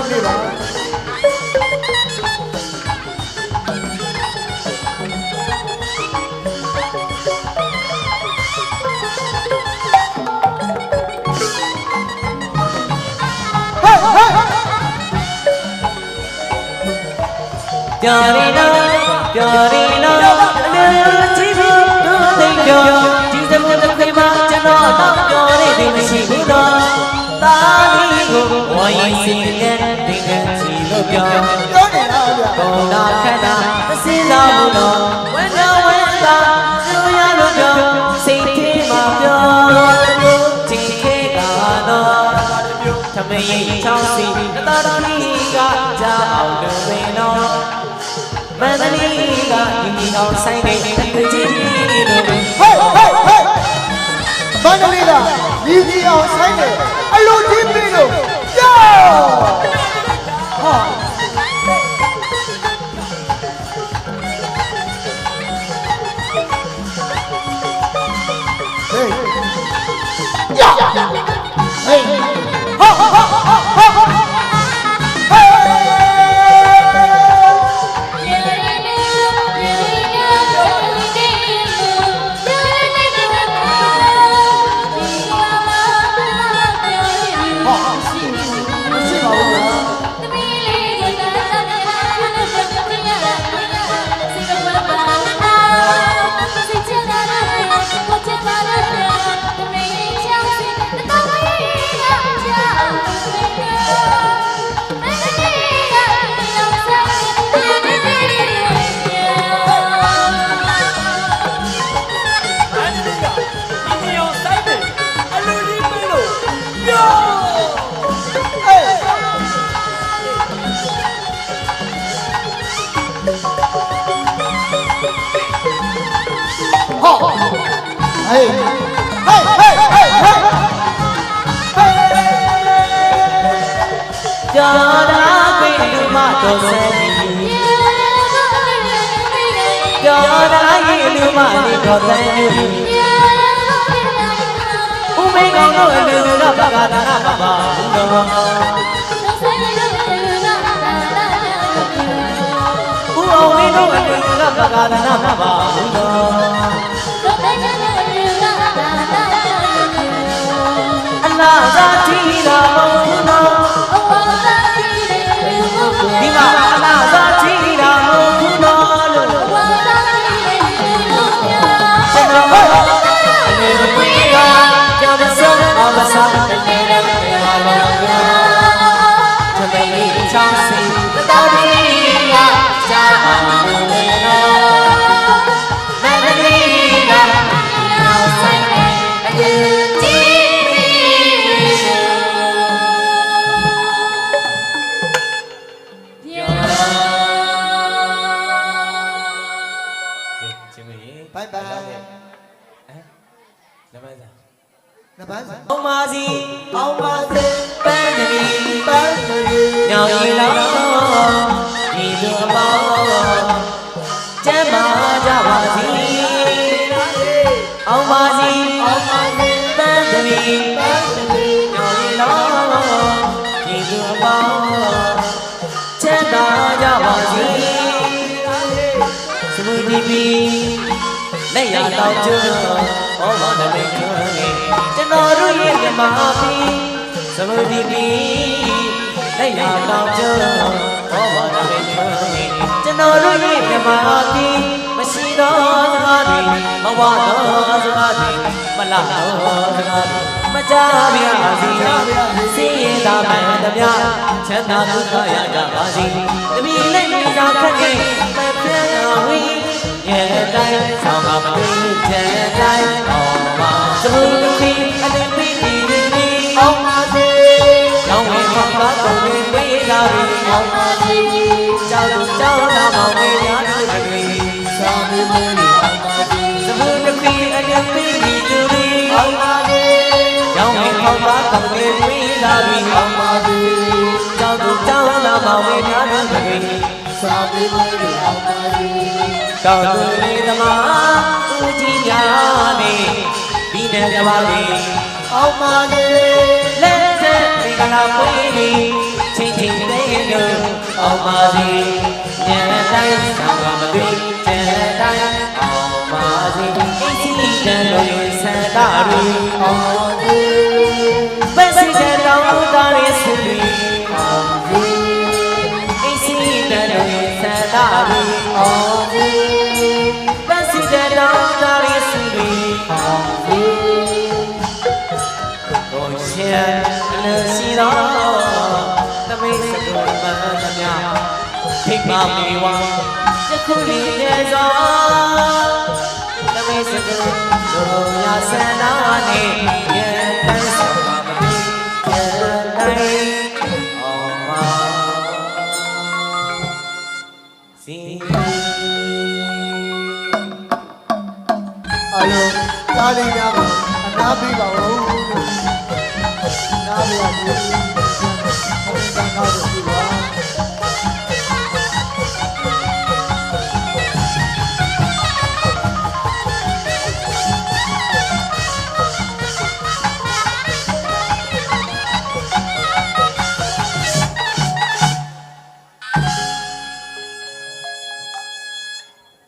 လေးပြေးပါပြော်ရီနော်ပြော်ရီနော်အလူချီပြီးတို့သိကြောဒီစမှုတစ်ခွေမှာကျွန်တော်တော့ပြောရသည်မရှိဘူးတော့တာလီကို ထမင်းချောင်းစီတတော်တော်လေးကကြာအောင်လို့ပင်တော့မန္တလေးကဒီအောင်ဆိုင်နေတကကြီး ဟာဟေးဟေးဟေးဟေးဟေးကြော်တာခွေလူမတော်ဆဲကြော်တာရေလူမလေးတော်တန်ယူဥမေကောင်းတို့အလူကပကတာနာပပဘူးတော်ဥအောင်လေးတို့အလူကပကတာနာပပ ချင်းမကြီးဘိုင်ဘိုင်နမစနဘန်းစအောင်ပါစီအောင်ပါစေပန်းတရီပန်းမရီညောင်ရီလောဒီလိုအပေါင်းကျမ်းမာကြပါစီအောင်ပါစီအောင်ပါစေပန်းတရီပန်းမရီညောင်ရီလောဒီလိုအပေါင်းချမ်းသာကြပါစီစမှုတီပီ လက်ရတော့ကျွန်းဟောပါတဲ့ကျွန်းကျွန်တော်တို့ရဲ့မြမပီစမှုတီပီလက်ရတော့ကျွန်းဟောပါတဲ့ကျွန်းကျွန်တော်တို့ရဲ့မြမပီမရှိတော့စကားတွေမဝတော့စကားတွေမလာတော့စကားတွေမကြပါစီစည်ရင်သာမှန်သမျှချမ်းသာဒုက္ခရကြပါစေတမီနဲ့မိသားခက်ခဲမပြတ်တော်ဝီရဲ့ တိုင်း ဆောင်ပါမလို့ချမ်းတိုင်းအောင်ပါသမှုတစ်ခီအတပီဒီဒီအောအောင်င်ပါစေကျောင်းဝင်မှာပါကုန်ဝင်ပေးလာပြီအောင်ပါကျောင်းသူကျောင်းသားမောင်မေများတို့တွေသာမီမီအောင်ပါစေသမှုတစ်ခီအတပီဒီဒီအောင်ပါစေကျောင်းဝင်မှာပါကုန်ဝင်ပေးလာပြီအောင်ပါစေကျောင်းသူကျောင်းသားမောင်မေများတို့တွေသာမီမီအောင်ပါစေတောင်းသူလေးသမားဦးကြီးများနေပြီးနေကြပါလေအောင်ပါစေလက်သက်မင်္ဂလာပွေးပြီးချင်းချင်းလေးတို့အောင်ပါစေညတိုင်းဆောင်ပါမသိညတိုင်းအောင်ပါစေအင်းစီတန်လို့ရင်ဆန္ဒတွေအောင် ကိုရှင်လည်းစီတော့တမေးစကုပန်းသမျှထိတ်ပါမေဝတခုလေးတဲ့သောတမေးစကုလိုရာဆန္ဒနဲ့ရဲ့တန်း လေး